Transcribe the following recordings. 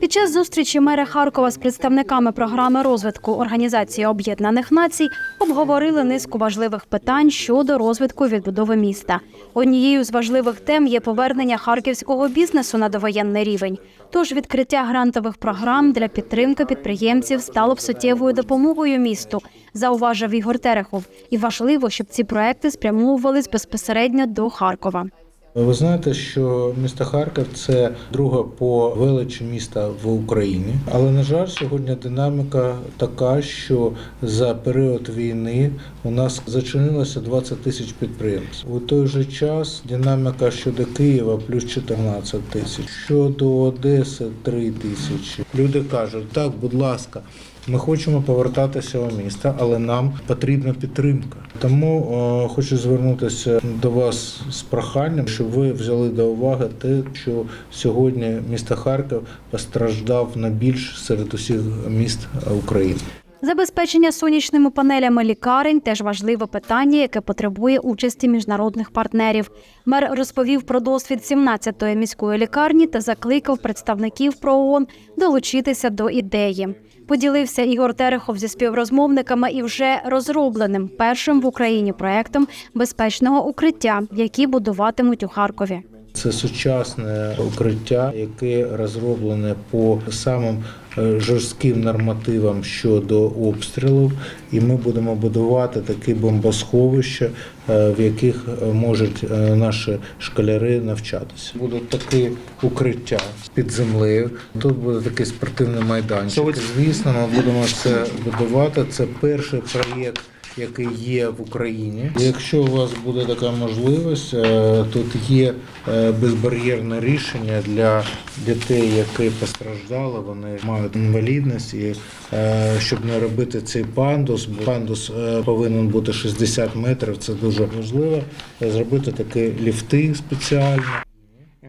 Під час зустрічі мера Харкова з представниками програми розвитку Організації Об'єднаних Націй обговорили низку важливих питань щодо розвитку відбудови міста. Однією з важливих тем є повернення харківського бізнесу на довоєнний рівень. Тож відкриття грантових програм для підтримки підприємців стало б суттєвою допомогою місту, зауважив Ігор Терехов. І важливо, щоб ці проекти спрямовувались безпосередньо до Харкова. Ви знаєте, що місто Харків це друге по величі міста в Україні. Але на жаль, сьогодні динаміка така, що за період війни у нас зачинилося 20 тисяч підприємців. У той же час динаміка щодо Києва плюс 14 тисяч, щодо Одеси 3 тисячі. Люди кажуть, так, будь ласка. Ми хочемо повертатися у місто, але нам потрібна підтримка. Тому е, хочу звернутися до вас з проханням, щоб ви взяли до уваги те, що сьогодні місто Харків постраждав найбільш серед усіх міст України. Забезпечення сонячними панелями лікарень теж важливе питання, яке потребує участі міжнародних партнерів. Мер розповів про досвід 17-ї міської лікарні та закликав представників ПРООН долучитися до ідеї. Поділився Ігор Терехов зі співрозмовниками і вже розробленим першим в Україні проектом безпечного укриття, які будуватимуть у Харкові. Це сучасне укриття, яке розроблене по самим е, жорстким нормативам щодо обстрілів, і ми будемо будувати такі бомбосховища, е, в яких е, можуть наші школяри навчатися. Будуть такі укриття під землею. Тут буде такий спортивний майданчик. Звісно, ми будемо це будувати. Це перший проєкт який є в Україні. Якщо у вас буде така можливість, е, тут є е, безбар'єрне рішення для дітей, які постраждали, вони мають інвалідність, і е, щоб не робити цей пандус, бо пандус повинен бути 60 метрів. Це дуже важливо. Зробити такі ліфти спеціальні.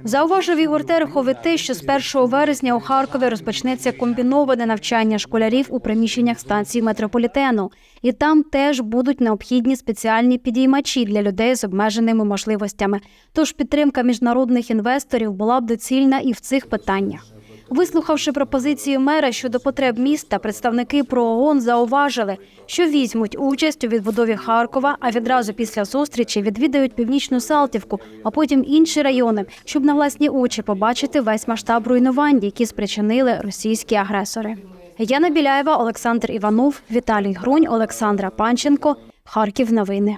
Зауважив Ігор Терехов і те, що з 1 вересня у Харкові розпочнеться комбіноване навчання школярів у приміщеннях станції метрополітену, і там теж будуть необхідні спеціальні підіймачі для людей з обмеженими можливостями. Тож підтримка міжнародних інвесторів була б доцільна і в цих питаннях. Вислухавши пропозиції мера щодо потреб міста, представники ПРООН зауважили, що візьмуть участь у відбудові Харкова, а відразу після зустрічі відвідають північну Салтівку, а потім інші райони, щоб на власні очі побачити весь масштаб руйнувань, які спричинили російські агресори. Яна Біляєва, Олександр Іванов, Віталій Грунь, Олександра Панченко. Харків новини.